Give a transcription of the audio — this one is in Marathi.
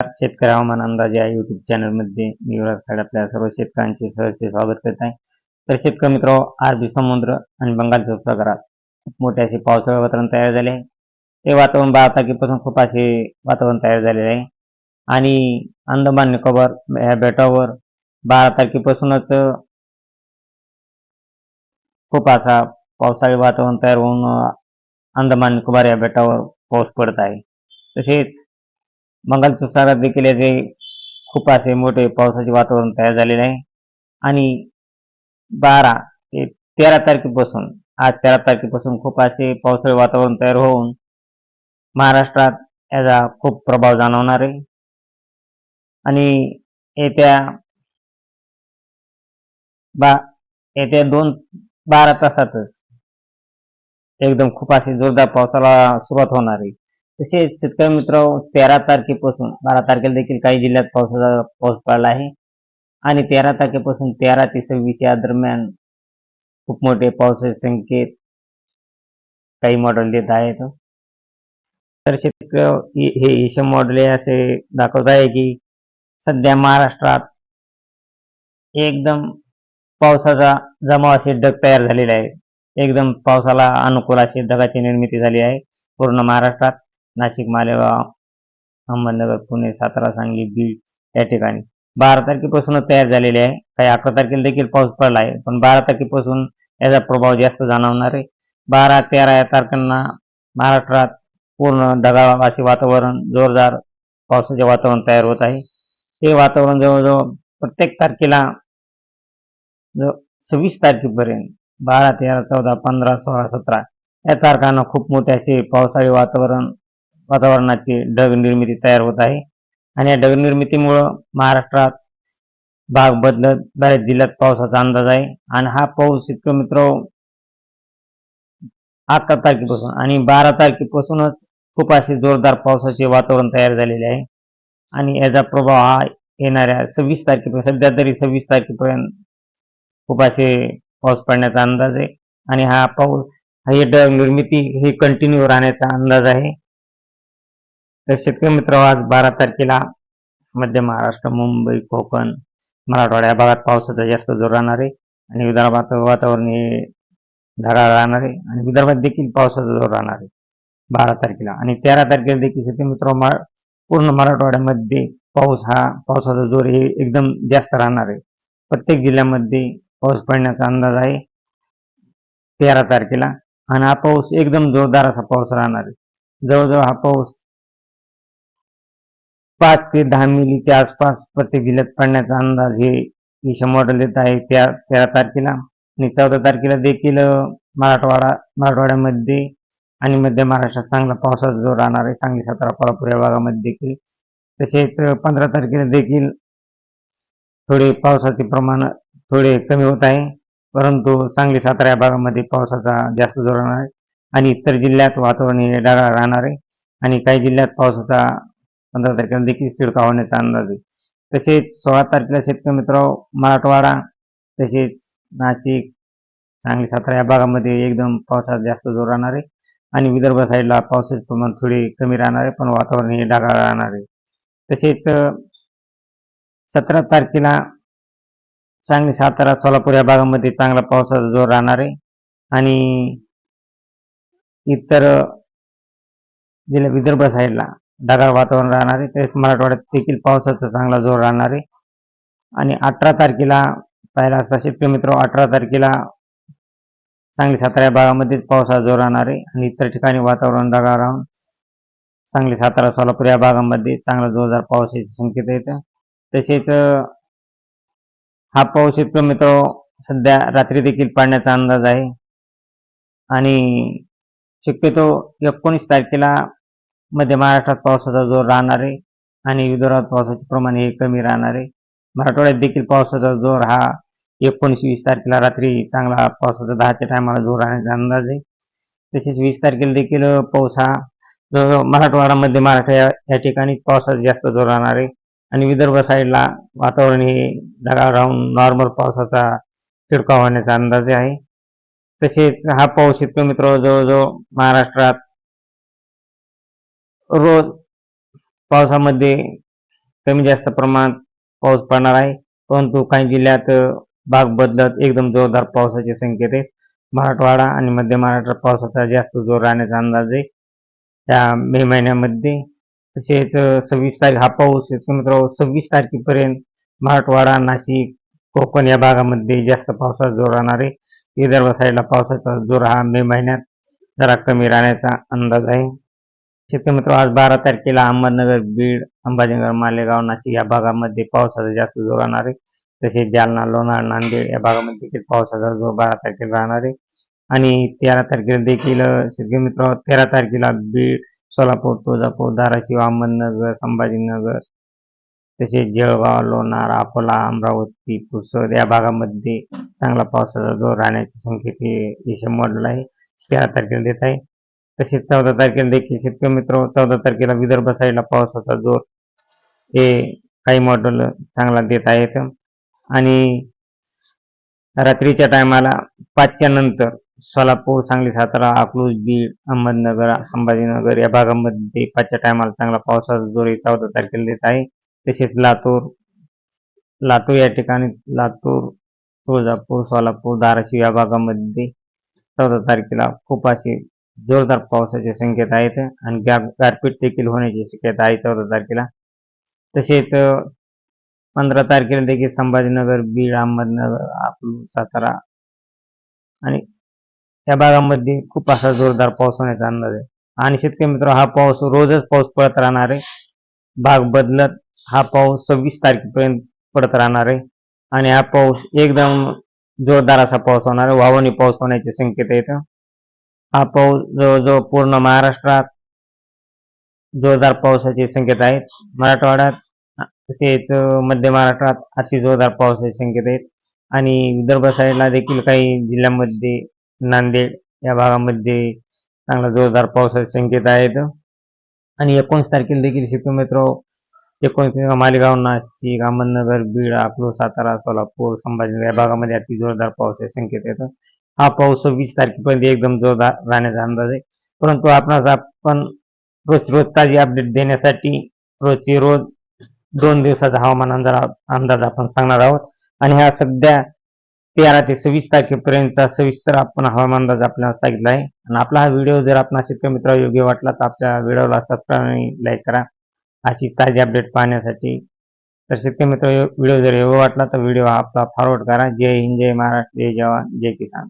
शेतकरी हवामान अंदाज या युट्यूब चॅनलमध्ये मी युवराज खाड आपल्या सर्व शेतकऱ्यांचे सहसे स्वागत करत आहे. तर शेतकरी मित्र अरबी समुद्र आणि बंगालच्या उपसागरात खूप मोठे असे पावसाळे वातावरण तयार झाले आहे. ते वातावरण बारा तारखेपासून खूप असे वातावरण तयार झालेले आहे. आणि अंदमान निकोबार ह्या बेटावर बारा तारखेपासूनच खूप असा पावसाळी वातावरण तयार होऊन अंदमान निकोबार या बेटावर पाऊस पडत आहे. तसेच बंगालच्या उपसागरात देखील याचे खूप असे मोठे पावसाचे वातावरण तयार झालेले आहे. आणि बारा ते तेरा तारखेपासून आज तेरा तारखेपासून खूप असे पावसाळी वातावरण तयार होऊन महाराष्ट्रात याचा खूप प्रभाव जाणवणार आहे. आणि येत्या बा येत्या दोन बारा तासातच एकदम खूप अशी जोरदार पावसाला सुरुवात होणार आहे. तसेच शेतकरी मित्र तेरा तारखेपासून बारा तारखेला देखील काही जिल्ह्यात पावसाचा पाऊस पडला आहे. आणि तेरा तारखेपासून तेरा ते सव्वीस या दरम्यान खूप मोठे पावसाचे संकेत काही मॉडेल देत आहेत. तर शेतकरी हे ईशम मॉडेल हे असे दाखवत आहे की सध्या महाराष्ट्रात एकदम पावसाचा जमाव असे ढग तयार झालेले आहे एकदम पावसाला अनुकूल अशी ढगाची निर्मिती झाली आहे. पूर्ण महाराष्ट्रात नाशिक मालेगाव अहमदनगर पुणे सातारा सांगली बीड या ठिकाणी. बारा तारखेपासूनच तयार झालेले आहे. काही अकरा तारखेला देखील पाऊस पडला आहे पण बारा तारखेपासून याचा प्रभाव जास्त जाणवणार आहे. बारा तेरा या तारखांना महाराष्ट्रात पूर्ण ढगाळ असे वातावरण जोरदार पावसाचे वातावरण तयार होत आहे. हे वातावरण जवळजवळ प्रत्येक तारखेला सव्वीस तारखेपर्यंत बारा तेरा चौदा पंधरा सोळा सतरा या तारखांना खूप मोठे असे पावसाळी वातावरण वातावरणाची ढग निर्मिती तयार होत आहे. आणि या ढग निर्मितीमुळं महाराष्ट्रात भाग बदलत बऱ्याच जिल्ह्यात पावसाचा अंदाज आहे. आणि हा पाऊस इतकं मित्र अकरा तारखेपासून आणि बारा तारखेपासूनच खूप असे जोरदार पावसाचे वातावरण तयार झालेले आहे. आणि याचा प्रभाव हा येणाऱ्या सव्वीस तारखेपर्यंत सध्या तरी सव्वीस तारखेपर्यंत खूप असे पाऊस पडण्याचा अंदाज आहे. आणि हा पाऊस हे ढग निर्मिती ही कंटिन्यू राहण्याचा अंदाज आहे. तर शेतकरी मित्र आज बारा तारखेला मध्य महाराष्ट्र मुंबई कोकण मराठवाडा या भागात पावसाचा जास्त जोर राहणार आहे आणि विदर्भात वातावरण हे ढगाळ राहणार आहे आणि विदर्भात देखील पावसाचा जोर राहणार आहे बारा तारखेला. आणि तेरा तारखेला देखील शेतकरी मित्र पूर्ण मराठवाड्यामध्ये पाऊस हा पावसाचा जोर हे एकदम जास्त राहणार. आहे प्रत्येक जिल्ह्यामध्ये पाऊस पडण्याचा अंदाज आहे तेरा तारखेला. आणि हा पाऊस एकदम जोरदार असा पाऊस राहणार. आहे जवळजवळ हा पाऊस पाच ते दहा मिलीच्या आसपास प्रत्येक जिल्ह्यात पडण्याचा अंदाज हे ईशा मॉडेल येत आहे. त्या तेरा तारखेला आणि चौदा तारखेला देखील मराठवाडा मराठवाड्यामध्ये आणि मध्य महाराष्ट्रात चांगला पावसाचा जोर राहणार आहे. सांगली सातारा कोल्हापूर या भागामध्ये देखील. तसेच पंधरा तारखेला देखील थोडे पावसाचे प्रमाण थोडे कमी होत आहे. परंतु सांगली सातारा या भागामध्ये पावसाचा जास्त जोर राहणार आहे. आणि इतर जिल्ह्यात वातावरण हे ढगाळ राहणार आहे. आणि काही जिल्ह्यात पावसाचा पंधरा तारखेला देखील शिडका होण्याचा अंदाज आहे. तसेच सोळा तारखेला शेतकरी मित्र मराठवाडा तसेच नाशिक सांगली सातारा या भागामध्ये एकदम पावसात जास्त जोर राहणार आहे. आणि विदर्भ साईडला पावसाचे प्रमाण थोडे कमी राहणार आहे पण वातावरण हे ढगाळ राहणार आहे. तसेच सतरा तारखेला सांगली सातारा सोलापूर या भागामध्ये चांगला पावसाचा जोर राहणार आहे. आणि इतर जिल्हा विदर्भ साईडला ढगाळ वातावरण राहणार आहे तेच मराठवाड्यात देखील पावसाचा चांगला जोर राहणार. आहे आणि अठरा तारखेला पाहिला असता शेतकरी मित्र अठरा तारखेला सांगली सातारा या भागामध्येच पावसाचा जोर राहणार आहे आणि इतर ठिकाणी वातावरण ढगाळ राहून सांगली सातारा सोलापूर या भागामध्ये चांगला जोरदार पावसाचे संकेत येतं. तसेच हा पाऊस शेतकरी मित्र सध्या रात्री देखील पाडण्याचा अंदाज आहे. आणि शक्यतो एकोणीस तारखेला मध्य महाराष्ट्रात पावसाचा जोर राहणार आहे आणि विदर्भात पावसाचे प्रमाण हे कमी राहणार. आहे मराठवाड्यात देखील पावसाचा जोर हा एकोणीस वीस तारखेला रात्री चांगला पावसाचा दहाच्या टायमाला जोर राहण्याचा अंदाज आहे. तसेच वीस तारखेला देखील पाऊस हा जवळजवळ मराठवाडा मध्य महाराष्ट्र या ठिकाणी पावसाचा जास्त जोर राहणार आहे आणि विदर्भ साईडला वातावरण हे ढगाळ राहून नॉर्मल पावसाचा शिडकाव होण्याचा अंदाज आहे. तसेच हा पाऊस शेतकरी मित्र जवळजवळ महाराष्ट्रात रोज पावसामध्ये कमी जास्त प्रमाणात पाऊस पडणार आहे. परंतु काही जिल्ह्यात भाग बदलत एकदम जोरदार पावसाचे संकेत आहेत. मराठवाडा आणि मध्य महाराष्ट्र पावसाचा जास्त जोर राहण्याचा अंदाज आहे. त्या मे महिन्यामध्ये तसेच सव्वीस तारीख हा पाऊस शेतकरी मित्र सव्वीस तारखेपर्यंत मराठवाडा नाशिक कोकण या भागामध्ये जास्त पावसाचा जोर राहणार आहे. विदर्भ साईडला पावसाचा जोर हा मे महिन्यात जरा कमी राहण्याचा अंदाज आहे. शेतकरी मित्र आज बारा तारखेला अहमदनगर बीड संभाजीनगर मालेगाव नाशिक या भागामध्ये पावसाचा जास्त जोर राहणार आहे. तसेच जालना लोणार नांदेड या भागामध्ये देखील पावसाचा जोर बारा तारखेला राहणार आहे. आणि तेरा तारखेला देखील शेतकरी मित्र तेरा तारखेला बीड सोलापूर तुळजापूर धाराशिव अहमदनगर संभाजीनगर तसेच जळगाव लोणार अकोला अमरावती पुसद या भागामध्ये चांगला पावसाचा जोर राहण्याचे संकेत हे यश मॉडेल आहे तेरा तारखेला देत आहे. तसेच चौदा तारखेला देखील शेतकरी मित्र चौदा तारखेला विदर्भ साईडला पावसाचा जोर हे काही मॉडेल चांगला देत आहेत. आणि रात्रीच्या टायमाला पाचच्या नंतर सोलापूर सांगली सातारा अकलूज बीड अहमदनगर संभाजीनगर या भागामध्ये पाचच्या टायमाला चांगला पावसाचा जोर हे चौदा तारखेला देत आहे. तसेच लातूर लातूर या ठिकाणी लातूर तुळजापूर सोलापूर धाराशिव या भागामध्ये चौदा तारखेला खूप असे जोरदार पावसाचे संकेत आहेत आणि गार गारपीट देखील होण्याची शक्यता आहे चौदा तारखेला. तसेच पंधरा तारखेला देखील संभाजीनगर बीड अहमदनगर आपलू सातारा आणि त्या भागामध्ये खूप असा जोरदार पाऊस होण्याचा अंदाज आहे. आणि शेतकरी मित्र हा पाऊस रोजच पाऊस पडत राहणार आहे. भाग बदलत हा पाऊस सव्वीस तारखेपर्यंत पडत राहणार आहे. आणि हा पाऊस एकदम जोरदार असा पाऊस होणार आहे. वावणी पाऊस होण्याचे संकेत आहेत. हा पाऊस जवळजवळ पूर्ण महाराष्ट्रात जोरदार पावसाचे संकेत आहेत. मराठवाड्यात तसेच मध्य महाराष्ट्रात अति जोरदार पावसाचे संकेत आहेत. आणि विदर्भ साईडला देखील काही जिल्ह्यांमध्ये नांदेड या भागामध्ये चांगला जोरदार पावसाचे संकेत आहेत. आणि एकोणीस तारखेला देखील शेतकरी मित्र एकोणीस मालेगाव नाशिक अहमदनगर बीड अकलूज सातारा सोलापूर संभाजीनगर या भागामध्ये अति जोरदार पावसाचे संकेत आहेत. हा पाऊस सव्वीस तारखेपर्यंत एकदम जोरदार राहण्याचा अंदाज। आहे परंतु आपणास आपण रोज रोज ताजी अपडेट देण्यासाठी रोजची रोज दोन दिवसाचा हवामान अंदाज अंदाज आपण सांगणार आहोत. आणि हा सध्या तेरा ते सव्वीस तारखेपर्यंतचा सविस्तर आपण हवामान अंदाज आपल्याला सांगितला आहे. आणि आपला हा व्हिडिओ जर आपण शेतकरी मित्र योग्य वाटला तर आपल्या व्हिडिओला सबस्क्राईब आणि लाईक करा. अशी ताजी अपडेट पाहण्यासाठी. तर शेतकरी मित्र व्हिडिओ जर योग्य वाटला तर व्हिडिओ आपला फॉरवर्ड करा. जय हिंद जय महाराष्ट्र जय जवान जय किसान.